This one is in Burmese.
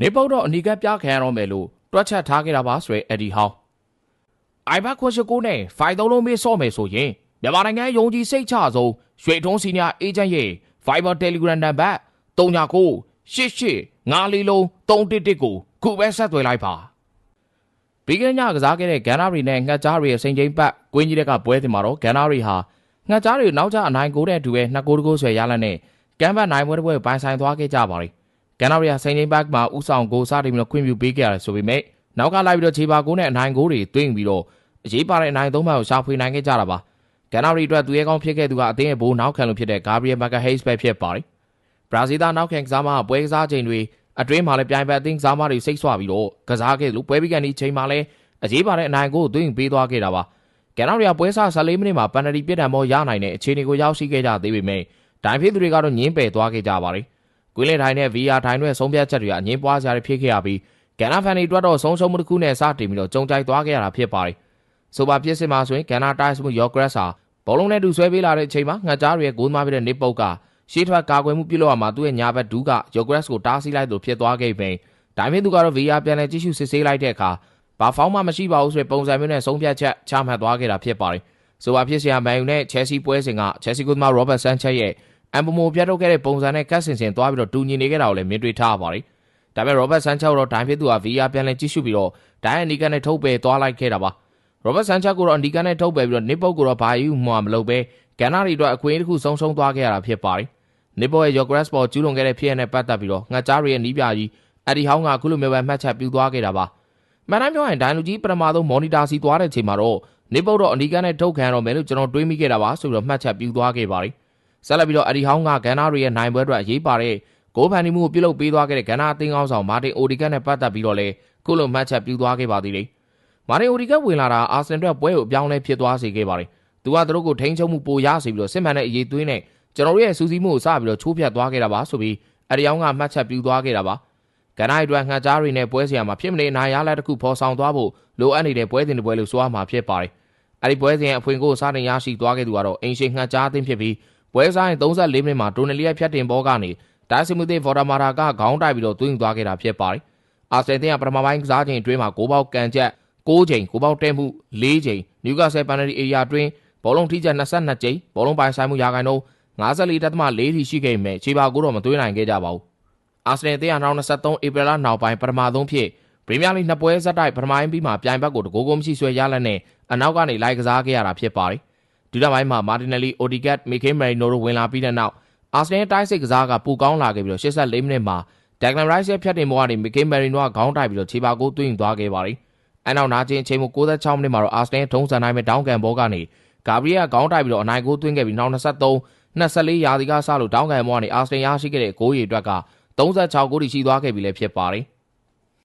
နေပုတ်တော့အနီကပ်ပြခံရတော့မယ်လို့တွက်ချက်ထားခဲ့တာပါဆိုရဲအက်ဒီဟောင်းအိုင်ဘတ်ခွန်ရှကိုနဲ့ဖိုင်သုံးလုံးမေးစော့မယ်ဆိုရင်မြန်မာနိုင်ငံယုံကြည်စိတ်ချဆုံးရွှေထုံးစီနီယာအေဂျင့်ရဲ့ Viber Telegram နံပါတ်39 88 94လုံး311ကိုခုပဲဆက်သွယ်လိုက်ပါပြီးခဲ့ညကစားခဲ့တဲ့ဂန်နာရီနဲ့ငှက်ကြားရီရဲ့စိန်ချင်းပတ်ကွင်းကြီးတဲ့ကပွဲတင်မှာတော့ဂန်နာရီဟာငှက်ကြားရီနောက်ကျအနိုင်ကိုတဲ့အတူပဲနှစ်ကိုတကိုးဆွဲရလက်နဲ့ကမ်ဘတ်နိုင်ပွဲတစ်ပွဲပိုင်ဆိုင်သွားခဲ့ကြပါရီ ဂန်နာရီဟာစိန်ချင်းပတ်မှာဥဆောင်ကိုစားတင်ပြီးတော့ခွင့်ပြုပေးခဲ့ရတယ်ဆိုပေမဲ့နောက်ကလိုက်ပြီးတော့ခြေပါကိုနဲ့အနိုင်ကိုတွေတွင်းပြီးတော့အရေးပါတဲ့အနိုင်သုံးပါးကိုရှာဖွေနိုင်ခဲ့ကြတာပါဂန်နာရီအတွက်သူရဲကောင်းဖြစ်ခဲ့သူကအသင်းရဲ့ဘိုးနောက်ခံလို့ဖြစ်တဲ့ဂါဘရီယယ်မကာဟိတ်စ်ပဲဖြစ်ပါတယ်ဘရာဇီးသားနောက်ခံကစားမပွဲကစားချိန်တွေအတွင်းမှာလည်းပြိုင်ပတ်အသင်းကစားမတွေစိတ်ဆွပြီးတော့ကစားခဲ့လို့ပွဲပြီးကန်ဒီချိန်မှာလည်းအရေးပါတဲ့အနိုင်ကိုသွင်းပေးသွားခဲ့တာပါ။ကန်နောက်ရီယာပွဲစား14မိနစ်မှာပန်နတီပြစ်ဒဏ်ပေါ်ရနိုင်တဲ့အခြေအနေကိုရောက်ရှိခဲ့ကြသေးပေမဲ့ဒိုင်ဖေးသူတွေကတော့ညင်းပယ်သွားခဲ့ကြပါတယ်။ ကွင်းလင်တိုင်းနဲ့ VR တိုင်းတွေဆုံးဖြတ်ချက်တွေကအငင်းပွားစရာတွေဖြစ်ခဲ့ရပြီးကန်နာဖန်တွေအတွက်တော့ဆုံးရှုံးမှုတစ်ခုနဲ့စတင်ပြီးတော့ကြုံကြိုက်သွားခဲ့ရတာဖြစ်ပါတယ်။ဆိုပါပြစ်စစ်မှာဆိုရင်ကန်နာတိုင်းစ်မှုယောဂရက်စာဘောလုံးနဲ့တူဆွဲပေးလာတဲ့အချိန်မှာငှက်ကြားတွေရဲ့ဂိုးသမားပြတဲ့နေပုတ်ကရှေးထွက်ကာကွယ်မှုပြုလုပ်ရမှာသူ့ရဲ့ညာဘက်ဒူးကယောဂရက်ကိုတားဆီးလိုက်လို့ဖြစ်သွားခဲ့ပြီးဒိုင်ဖေးသူကတော့ VR ပြန်လည်ကြည့်ရှုစစ်ဆေးလိုက်တဲ့အခါဘာဖောင်းမှမရှိပါဘူးဆိုတဲ့ပုံစံမျိုးနဲ့ဆုံးဖြတ်ချက်ချမှတ်သွားခဲ့တာဖြစ်ပါတယ်။ဆိုပါဖြစ်စရာမန်ယူနဲ့ Chelsea ပွဲစဉ်က Chelsea ကမှ Robert Sanchez ရဲ့ အမ်ပမိုပြတ်ထုတ်ခဲ့တဲ့ပုံစံနဲ့ကတ်ဆင်ဆင်သွားပြီးတော့တူညီနေခဲ့တာကိုလည်းမြင်တွေ့ထားပါတယ်။ဒါပေမဲ့ Robert Sanchez တော့ဒိုင်ဖြစ်သူက VR ပြန်လည်ကြည့်ရှုပြီးတော့ဒိုင်အနီကန်နဲ့ထုတ်ပယ်သွားလိုက်ခဲ့တာပါ။ Robert Sanchez ကိုတော့အနီကန်နဲ့ထုတ်ပယ်ပြီးတော့နစ်ပုတ်ကိုတော့ဘာယူမှမလုပ်ပဲဂန်နာရီအတွက်အခွင့်အရေးတစ်ခုဆုံးရှုံးသွားခဲ့ရတာဖြစ်ပါတယ်။နစ်ပုတ်ရဲ့ Yogres ပေါ်ကျူးလွန်ခဲ့တဲ့ဖြစ်ရတဲ့ပတ်သက်ပြီးတော့ငှက်ကြားရီရဲ့နီးပြကြီးအဒီဟောင်းကအခုလိုမျိုးပဲမှတ်ချက်ပြုသွားခဲ့တာပါ။မှန်တိုင်းပြောရင်ဒိုင်လူကြီးပထမဆုံးမော်နီတာစီသွားတဲ့ချိန်မှာတော့နေပုတ်တော့အနီကန်နဲ့ထုတ်ခံရတော့မယ်လို့ကျွန်တော်တွေးမိခဲ့တာပါဆိုပြီးတော့မှတ်ချက်ပြုသွားခဲ့ပါတယ် ဆက်လက်ပြီးတော့အဒီဟောင်းကဂန်နာရီရဲ့နိုင်ပွဲအတွက်အရေးပါတဲ့ဂိုးဖန်တီမှုကိုပြုလုပ်ပေးသွားခဲ့တဲ့ဂန်နာအသင်းကောင်းဆောင်မာတင်အိုဒီကန်နဲ့ပတ်သက်ပြီးတော့လည်းခုလိုမှတ်ချက်ပြုသွားခဲ့ပါသေးတယ်မာတင်အိုဒီကန်ဝင်လာတာအာဆင်အတွက်ပွဲကိုအပြောင်းလဲဖြစ်သွားစေခဲ့ပါတယ်သူကသူတို့ကိုထိန်းချုပ်မှုပိုရစေပြီးတော့စစ်မှန်တဲ့အရေးသွေးနဲ့ကျွန်တော်တို့ရဲ့စူးစီးမှုကိုစပြီးတော့ချိုးဖျက်သွားခဲ့တာပါဆိုပြီးအဒီဟောင်းကမှတ်ချက်ပြုသွားခဲ့တာပါကနအိုက်အတွက်ငှက်ကြားတွေနဲ့ပွဲစရာမှာဖြစ်မနေနိုင်ရလက်တစ်ခုဖော်ဆောင်သွားဖို့လိုအပ်နေတဲ့ပွဲစဉ်တွေပွဲလို့ဆိုရမှာဖြစ်ပါတယ်။အဲဒီပွဲစဉ်ရဲ့အဖွင့်ကိုစားတင်ရရှိသွားခဲ့သူကတော့အင်ရှင်ငှက်ကြားအသင်းဖြစ်ပြီး ပွဲစားရင်34မိနစ်မှာဒိုနယ်လီရဲ့ဖြတ်တင်ဘောကနေဒါစီမူသေးဗော်ဒါမာရာကခေါင်းတိုက်ပြီးတော့သွင်းသွားခဲ့တာဖြစ်ပါတယ်။အာဆင်တင်ကပထမပိုင်းကစားချိန်အတွင်းမှာဂိုးပေါက်ကန်ချက်6ချိန်ဂိုးပေါက်တဲမှု4ချိန်နျူကာဆယ်ပန်နယ်အေရီယာအတွင်းဘောလုံးထိချက်22ချိန်ဘောလုံးပိုင်ဆိုင်မှုရာခိုင်နှုန်း54.4ထိရှိခဲ့ပေမဲ့ခြေပါကိုတော့မသွင်းနိုင်ခဲ့ကြပါဘူးအာဆင်နယ်တရား2023ဧပြီလနောက်ပိုင်းပထမဆုံးဖြစ်ပရီးမီးယားလိနှစ်ပွဲဆက်တိုက်ပထမပိုင်းပြီးမှပြိုင်ဘက်ကိုတကိုးကိုမရှိဆွဲရလက်နဲ့အနောက်ကနေလိုက်ကစားခဲ့ရတာဖြစ်ပါတယ်။ ဒုတိယပိုင်းမှာမာတင်နယ်လီအိုဒီကတ်မီခေမရီနိုတို့ဝင်လာပြီးတဲ့နောက်အာဆင်နယ်တိုက်စစ်ကစားကပူကောင်းလာခဲ့ပြီးတော့84မိနစ်မှာဒက်ဂလန်ရိုက်စ်ရဲ့ဖြတ်တင်ပေါ်ကနေမီခေမရီနိုကခေါင်းတိုက်ပြီးတော့ခြေပါကိုသွင်းသွားခဲ့ပါတယ်။အနောက်နာကျင်းအချိန်မှာ96မိနစ်မှာတော့အာဆင်နယ်ထုံးစံတိုင်းမဲ့ဒေါင်းကန်ဘောကနေဂါဘရီယာခေါင်းတိုက်ပြီးတော့အနိုင်ကိုသွင်းခဲ့ပြီးနောက်23 24ရာသီကစလို့ဒေါင်းကန်ဘောကနေအာဆင်နယ်ရရှိခဲ့တဲ့ဂိုးရီအတွက်က36ဂိုးထိရှိသွားခဲ့ပြီလည်းဖြစ်ပါတယ်။